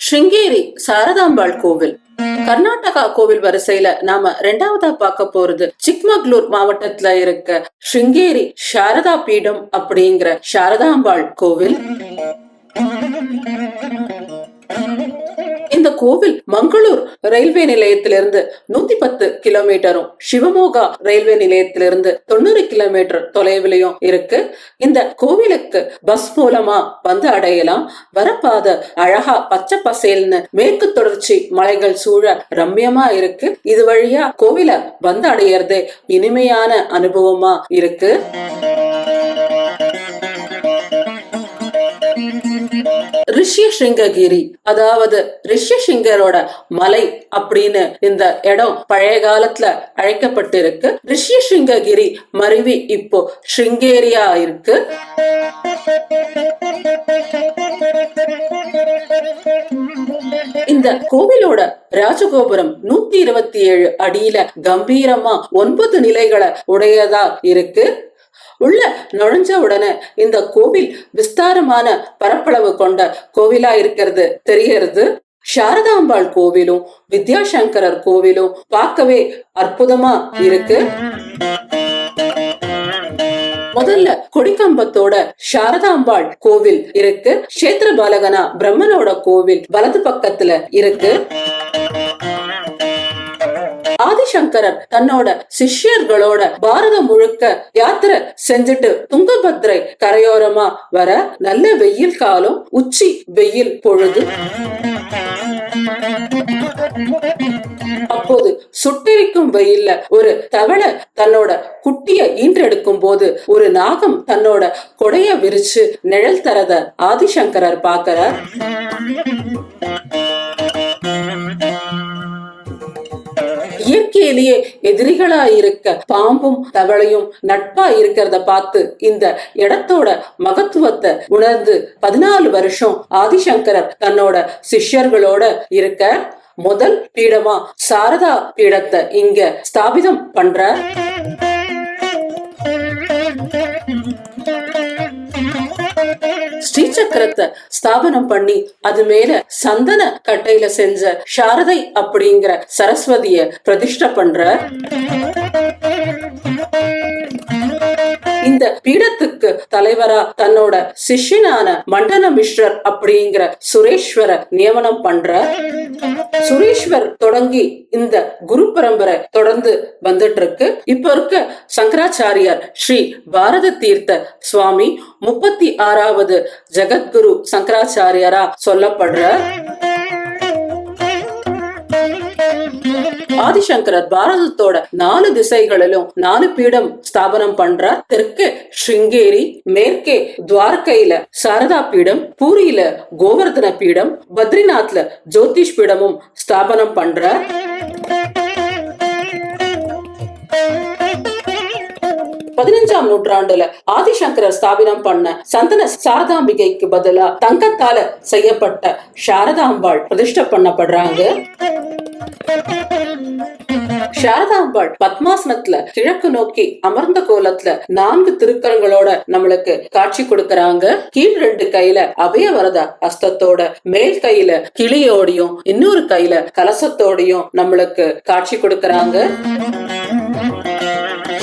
ஸ்ருங்கேரி சாரதாம்பாள் கோவில் கர்நாடகா கோவில் வரிசையில நாம ரெண்டாவதா பார்க்க போறது சிக்மகளூர் மாவட்டத்துல இருக்க ஸ்ருங்கேரி சாரதா பீடம் அப்படிங்கிற சாரதாம்பாள் கோவில் கோவில் மங்களூர் ரயில்வே நிலையத்திலிருந்து நூத்தி பத்து கிலோமீட்டரும் சிவமோகா ரயில்வே நிலையத்திலிருந்து தொண்ணூறு கிலோமீட்டர் தொலைவிலையும் இருக்கு. இந்த கோவிலுக்கு பஸ் மூலமா வந்து அடையலாம். வரப்பாத அழகா பச்சை பசேல்னு மேற்கு தொடர்ச்சி மலைகள் சூழ ரம்யமா இருக்கு. இது வழியா கோவில வந்து அடையிறது இனிமையான அனுபவமா இருக்கு. ரிஷ்யசிங்ககிரி அதாவது ரிஷ்யசிங்கரோட மலை அப்படின்னு இந்த இடம் பழைய காலத்துல அழைக்கப்பட்டிருக்கு. ரிஷ்யசிங்ககிரி மருவி இப்போ ஷிங்கேரியா இருக்கு. இந்த கோவிலோட ராஜகோபுரம் நூத்தி இருபத்தி ஏழு அடியில கம்பீரமா ஒன்பது நிலைகளை உடையதா இருக்கு. உள்ள நுழைஞ்ச உடனே இந்த கோவில் விஸ்தாரமான பரப்பளவு கொண்ட கோவிலா இருக்கிறது. தெரியறது சாரதாம்பாள் கோவிலும் வித்யாசங்கரர் கோவிலும் பார்க்கவே அற்புதமா இருக்கு. முதல்ல கொடிக்கம்பத்தோட சாரதாம்பாள் கோவில் இருக்கு. கஷேத்திர பாலகனா பிரம்மனோட கோவில் வலது பக்கத்துல இருக்கு. ஆதிசங்கரர் தன்னோட சிஷ்யர்களோட பாரதம் முழுக்க யாத்திரை செஞ்சுட்டு துங்கபத்ரை கரையோரமா வர நல்ல வெயில் காலம் உச்சி வெயில் பொழுது. அப்போது சுட்டெரிக்கும் வெயில்ல ஒரு தவளை தன்னோட குட்டிய ஈன்றெடுக்கும் போது ஒரு நாகம் தன்னோட கொடைய விரிச்சு நிழல் தரத ஆதிசங்கரர் பாக்கிறார் இயற்கையிலேயே எதிரிகளா இருக்க பாம்பும் தவளையும் நட்பா இருக்கிறத பார்த்து இந்த இடத்தோட மகத்துவத்தை உணர்ந்து பதினாலு வருஷம் ஆதிசங்கரர் தன்னோட சிஷ்யர்களோட இருக்க முதல் பீடமா சாரதா பீடத்தை இங்க ஸ்தாபிதம் பண்ற ஸ்ரீசக்கரத்தை ஸ்தாபனம் பண்ணி அது மேல சந்தன கட்டையில செஞ்ச சாரதை அப்படிங்கிற சரஸ்வதிய பிரதிஷ்ட பண்ற இந்த பீடத்துக்கு தலைவரா தன்னோட சிஷ்யனான மண்டன மிஸ்ரர் அப்படிங்கிற சுரேஸ்வர நியமனம் பண்ற சுரேஸ்வர் தொடங்கி இந்த குரு பரம்பரை தொடர்ந்து வந்துட்டு இருக்கு இப்ப இருக்க சங்கராச்சாரியார் ஸ்ரீ பாரத தீர்த்த சுவாமி முப்பத்தி ஆறாவது ஜெகத்குரு சங்கராச்சாரியரா சொல்லப்படுற ஆதிசங்கரர் பாரதத்தோட நாலு திசைகளிலும் நாலு பீடம் ஸ்தாபனம் பண்றார். தெற்கு ஸ்ருங்கேரி மேற்கே துவாரகையில சாரதா பீடம் பூரியில கோவர்தன பீடம் பத்ரிநாத்ல ஜோதிஷ் பீடமும் ஸ்தாபனம் பண்றார். பதினஞ்சாம் நூற்றாண்டுல ஆதிசங்கரர் ஸ்தாபனம் பண்ண சந்தன சாரதாம்பிகைக்கு பதிலா தங்கத்தால செய்யப்பட்ட சாரதாம்பாள் பிரதிஷ்ட பண்ணப்படுறாங்க. சாரதாம்பாள் பத்மாசனத்துல கிழக்கு நோக்கி அமர்ந்த கோலத்துல நான்கு திருக்கரங்களோட நம்மளுக்கு காட்சி கொடுக்கறாங்க. கீழ் ரெண்டு கையில அபயவரத அஸ்தத்தோட மேல் கையில கிளியோடையும் இன்னொரு கையில கலசத்தோடையும் நம்மளுக்கு காட்சி கொடுக்கறாங்க.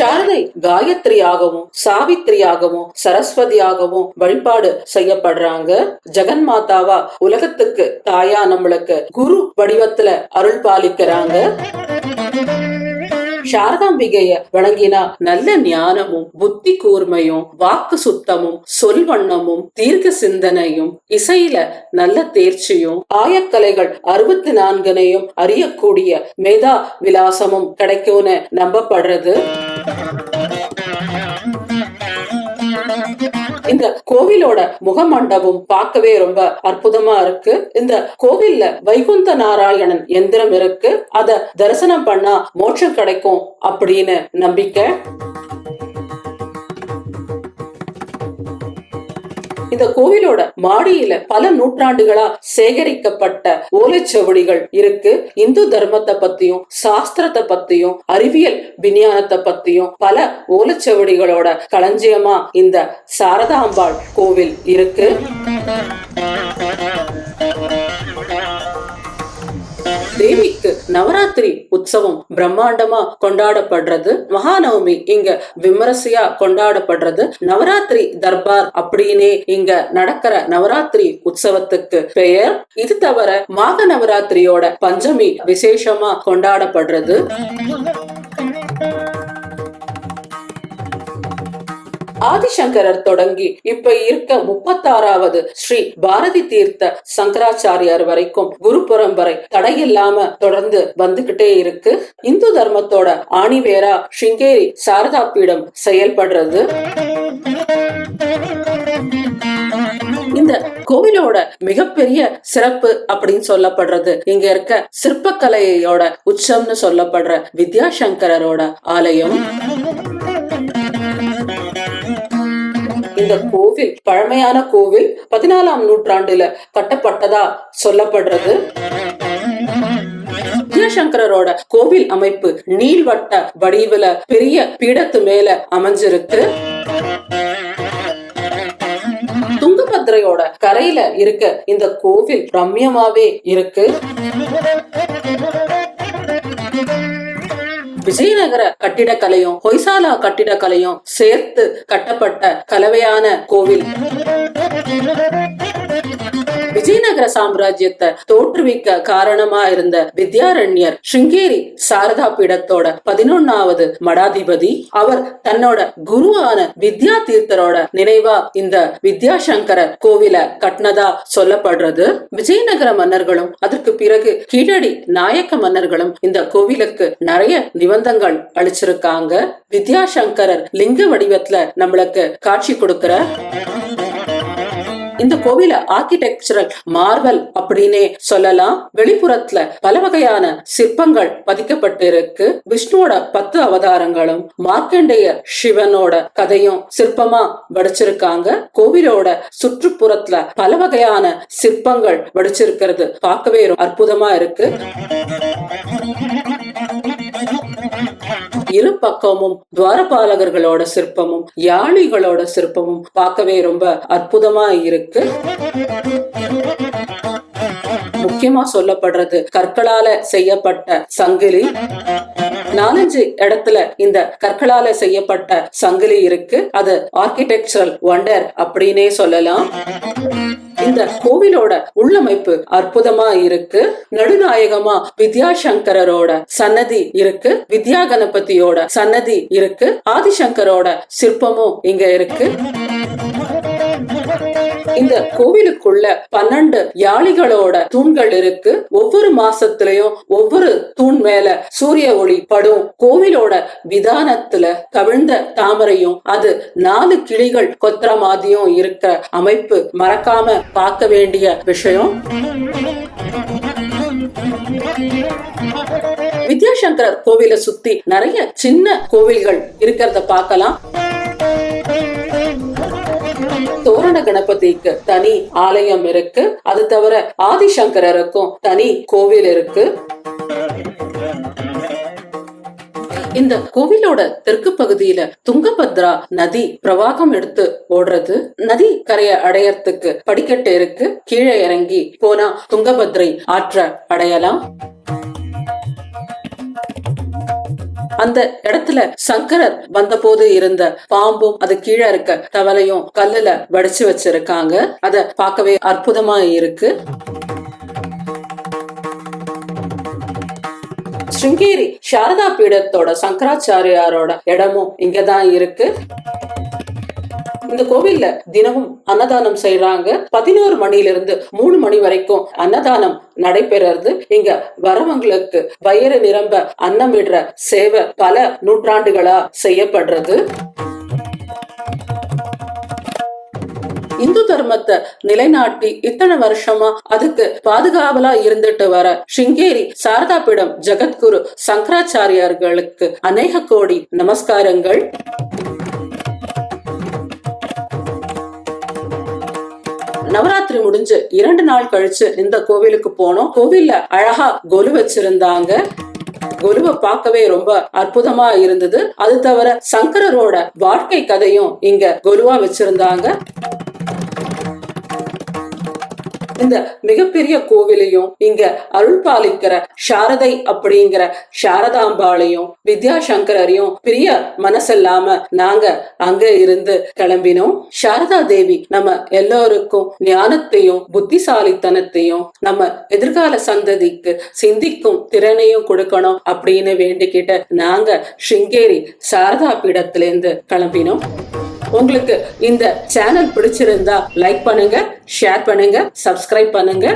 சாரதை காயத்ரியாகவும் சாவித்ரியாகவும் சரஸ்வதியாகவும் வழிபாடு செய்யப்படுறாங்க. ஜெகன் மாதாவா உலகத்துக்கு தாயா நம்மளுக்கு குரு வடிவத்துல அருள் பாலிக்கிறாங்க. சாரதாம்பிகைய வணங்கினா நல்ல ஞானமும் புத்தி கூர்மையும் வாக்கு சுத்தமும் சொல்வண்ணமும் தீர்க்க சிந்தனையும் இசையில நல்ல தேர்ச்சியும் ஆயக்கலைகள் அறுபத்தி நான்கனையும் அறியக்கூடிய மேதா விலாசமும் கிடைக்கும்னு நம்பப்படுறது. இந்த கோவிலோட முகமண்டபம் பார்க்கவே ரொம்ப அற்புதமா இருக்கு. இந்த கோவில்ல வைகுந்த நாராயணன் எந்திரம் இருக்கு. அத தரிசனம் பண்ணா மோட்சம் கிடைக்கும் அப்படின்னு நம்பிக்கை. இந்த கோவிலோட மாடியில பல நூற்றாண்டுகளா சேகரிக்கப்பட்ட ஓலைச்சவடிகள் இருக்கு. இந்து தர்மத்தை பத்தியும் சாஸ்திரத்தை பத்தியும் அறிவியல் விஞ்ஞானத்தை பத்தியும் பல ஓலைச்சவடிகளோட களஞ்சியமா இந்த சாரதாம்பாள் கோவில் இருக்கு. தேவிக்கு நவராத்திரி உற்சவம் பிரம்மாண்டமா கொண்டாடப்படுறது. மகாநவமி இங்க விமரிசையா கொண்டாடப்படுறது. நவராத்திரி தர்பார் அப்படின்னே இங்க நடக்கிற நவராத்திரி உற்சவத்துக்கு பெயர். இது தவிர மாக நவராத்திரியோட பஞ்சமி விசேஷமா கொண்டாடப்படுறது. ஆதிசங்கரர் தொடங்கி இப்ப இருக்க முப்பத்தாறாவது ஸ்ரீ பாரதி தீர்த்த சங்கராச்சாரியார் வரைக்கும் குரு பரம்பரை தடையில்லாம தொடர்ந்து வந்துகிட்டே இருக்கு. இந்து தர்மத்தோட ஆணிவேரா ஷிங்கேரி சாரதா பீடம் செயல்படுறது. இந்த கோவிலோட மிகப்பெரிய சிறப்பு அப்படின்னு சொல்லப்படுறது. இங்க இருக்க சிற்பக்கலையோட உச்சம்னு சொல்லப்படுற வித்யாசங்கரோட ஆலயம். இந்த கோவில் பழமையான கோவில் பதினாலாம் நூற்றாண்டுல கட்டப்பட்டதா சொல்லப்படுறது? வித்யாசங்கரோட கோவில் அமைப்பு நீள்வட்ட வடிவுல பெரிய பீடத்து மேல அமைஞ்சிருக்கு. துங்கபத்ரையோட கரையில இருக்க இந்த கோவில் ரம்யமாவே இருக்கு. விஜயநகர கட்டிடக்கலையும் ஹொய்சாலா கட்டிடக்கலையும் சேர்த்து கட்டப்பட்ட கலவையான கோவில். விஜயநகர சாம்ராஜ்யத்தை தோற்றுவிக்க காரணமா இருந்த வித்யாரண்யர் ஸ்ருங்கேரி சாரதா பீடத்தோட பதினொன்னாவது மடாதிபதி. அவர் தன்னோட குருவான வித்யா தீர்த்தரோட நினைவா இந்த வித்யாசங்கர கோவில கட்டினதா சொல்லப்படுறது. விஜயநகர மன்னர்களும் அதற்கு பிறகு கீழடி நாயக்க மன்னர்களும் இந்த கோவிலுக்கு நிறைய நிபந்தங்கள் அளிச்சிருக்காங்க. வித்யாசங்கரர் லிங்க வடிவத்துல நம்மளுக்கு காட்சி கொடுக்கிற இந்த கோவில ஆர்கிடெக்சரல் மார்வல் அப்படின்னே சொல்லலாம். வெளிப்புறத்துல பல வகையான சிற்பங்கள் பதிக்கப்பட்டிருக்கு. விஷ்ணுவோட பத்து அவதாரங்களும் மார்க்கண்டேய சிவனோட கதையும் சிற்பமா வடிச்சிருக்காங்க. கோவிலோட சுற்றுப்புறத்துல பல வகையான சிற்பங்கள் வடிச்சிருக்கிறது. பார்க்கவே அற்புதமா இருக்கு. இரு பக்கமும் துவாரபாலகர்களோட சிற்பமும் யாழிகளோட சிற்பமும் பார்க்கவே ரொம்ப அற்புதமா இருக்கு. முக்கியமா சொல்லப்படுறது கற்களால செய்யப்பட்ட சங்கிலி. நாலஞ்சு இடத்துல இந்த கற்களால செய்யப்பட்ட சங்கிலி இருக்கு. அது ஆர்கிடெக்சரல் ஒண்டர் அப்படின்னே சொல்லலாம். இந்த கோவிலோட உள்ளமைப்பு அற்புதமா இருக்கு. நடுநாயகமா வித்யாசங்கரோட சன்னதி இருக்கு. வித்யா கணபதியோட சன்னதி இருக்கு. ஆதிசங்கரோட சிற்பமும் இங்க இருக்கு. இந்த கோவிலுக்குள்ள பன்னெண்டு யாளிகளோட தூண்கள் இருக்கு. ஒவ்வொரு மாசத்திலயும் ஒவ்வொரு தூண் மேல சூரிய ஒளி படும். கோவிலோட விதானத்துல கவிழ்ந்த தாமரையும் அது நாலு கிளிகள் கொத்துற மாதிரியும் இருக்க அமைப்பு மறக்காம பார்க்க வேண்டிய விஷயம். வித்யாசங்கரர் கோவிலை சுத்தி நிறைய சின்ன கோவில்கள் இருக்கிறத பார்க்கலாம். தோரண கணபதிக்கு தனி ஆலயம் இருக்கு. அது தவிர ஆதிசங்கரருக்கும் தனி கோவில் இருக்கு. இந்த கோவிலோட தெற்கு பகுதியில துங்கபத்ரா நதி பிரவாகம் எடுத்து ஓடுறது. நதி கரையை அடையறதுக்கு படிக்கட்டு இருக்கு. கீழே இறங்கி போனா துங்கபத்ரை ஆற்ற அடையலாம். அந்த இடத்துல சங்கரர் வந்தபோது இருந்த பாம்பும் அது கீழே இருக்க தவளையும் கல்லுல வடிச்சு வச்சிருக்காங்க. அத பார்க்கவே அற்புதமா இருக்கு ஸ்ருங்கேரி சாரதா பீடத்தோட சங்கராச்சாரியாரோட இடமும் இங்கதான் இருக்கு. இந்த கோவில்ல தினமும் அன்னதானம் செய்யறாங்க பதினோரு மணில இருந்து மூணு மணி வரைக்கும் அன்னதானம் நடைபெறது இங்க வரவங்களுக்கு வயிறு நிரம்ப அன்னமிடுற சேவை பல நூற்றாண்டுகளா செய்யப்படுறது. இந்து தர்மத்தை நிலைநாட்டி இத்தனை வருஷமா அதுக்கு பாதுகாவலா இருந்துட்டு வர ஸ்ருங்கேரி சாரதாபீடம் ஜெகத்குரு சங்கராச்சாரியார்களுக்கு அநேக கோடி நமஸ்காரங்கள். நவராத்திரி முடிஞ்சு இரண்டு நாள் கழிச்சு இந்த கோவிலுக்கு போனோம். கோவில்ல அழகா கொலு வச்சிருந்தாங்க. கொலுவை பார்க்கவே ரொம்ப அற்புதமா இருந்தது. அது தவிர சங்கரரோட வாழ்க்கை கதையும் இங்க கொலுவா வச்சிருந்தாங்க. இந்த மிகப்பெரிய கோவிலையும் இங்க அருள் பாலிக்கிற சாரதை அப்படிங்கிற சாரதாம்பாளையும் வித்யாசங்கரையும் பிரிய மனசில்லாம நாங்க அங்க இருந்து கிளம்பினோம். சாரதா தேவி நம்ம எல்லோருக்கும் ஞானத்தையும் புத்திசாலித்தனத்தையும் நம்ம எதிர்கால சந்ததிக்கு சிந்திக்கும் திறனையும் கொடுக்கணும் அப்படின்னு வேண்டிக்கிட்டு நாங்க ஸ்ருங்கேரி சாரதா பீடத்திலிருந்து கிளம்பினோம். உங்களுக்கு இந்த சேனல் பிடிச்சிருந்தா லைக் பண்ணுங்க ஷேர் பண்ணுங்க சப்ஸ்கிரைப் பண்ணுங்க.